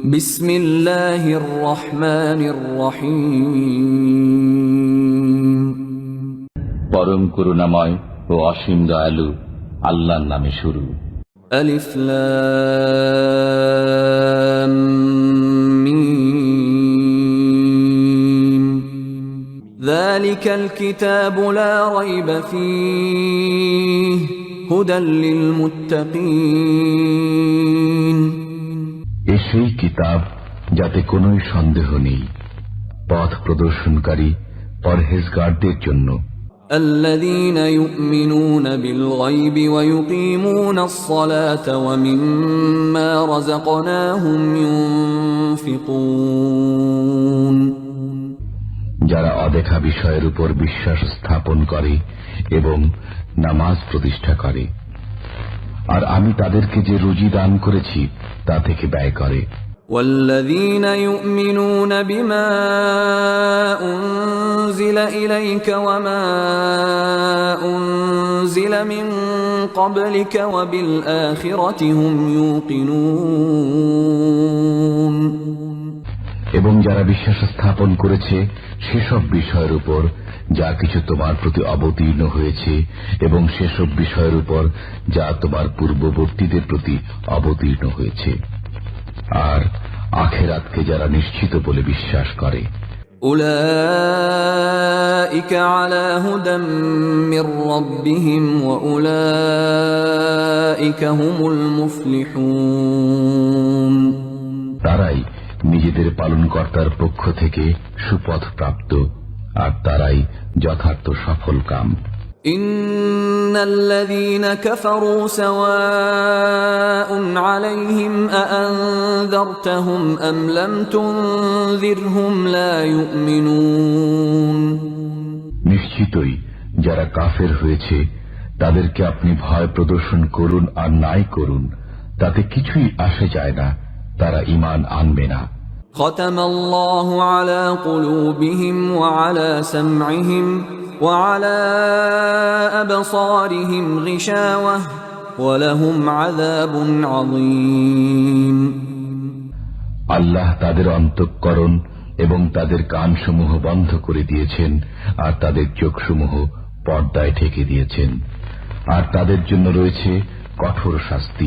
بسم الله الرحمن الرحيم পরম করুণাময় ও অসীম দয়ালু আল্লাহর নামে শুরু ألف لام ميم ذلك الكتاب لا ريب فيه هدى للمتقين এ সেই কিতাব যাতে কোন সন্দেহ নেই। পথ প্রদর্শনকারী পরহেজগারদের জন্য। যারা অদেখা বিষয়ের উপর বিশ্বাস স্থাপন করে এবং নামাজ প্রতিষ্ঠা করে। আর আমি তাদেরকে যে রুজি দান করেছি তা থেকে ব্যয় করে والذين يؤمنون بما أنزل إليك وما أنزل من قبلك وبالآخرة هم يوقنون এবং যারা বিশ্বাস স্থাপন করেছে সেসব বিষয়ের উপর যা কিছু তোমার প্রতি অবতীর্ণ হয়েছে এবং সেসব বিষয়ের উপর যা তোমার পূর্ববর্তীদের প্রতি অবতীর্ণ হয়েছে আর আখেরাতকে যারা নিশ্চিত বলে বিশ্বাস করে أولئك على هدى من ربهم وأولئك هم المفلحون তারাই নিজেদের পালনকর্তার পক্ষ থেকে সুপথ প্রাপ্ত আর তারাই যথার্থ সফল কাম إن الذين كفروا سواء عليهم أأنذرتهم أم لم تنذرهم لا يؤمنون নিশ্চিতই যারা কাফের হয়েছে তাদেরকে আপনি ভয় প্রদর্শন করুন আর নাই করুন তাতে কিছুই আসে যায় না তারা ইমান আনবে না ختم الله على قلوبهم وعلى سمعهم وعلى أبصارهم غشاوة ولهم عذاب عظيم আল্লাহ তাদের অন্তঃকরণ এবং তাদের কানসমূহ বন্ধ করে দিয়েছেন আর তাদের চোখসমূহ পর্দায় ঠেকে দিয়েছেন আর তাদের জন্য রয়েছে কঠোর শাস্তি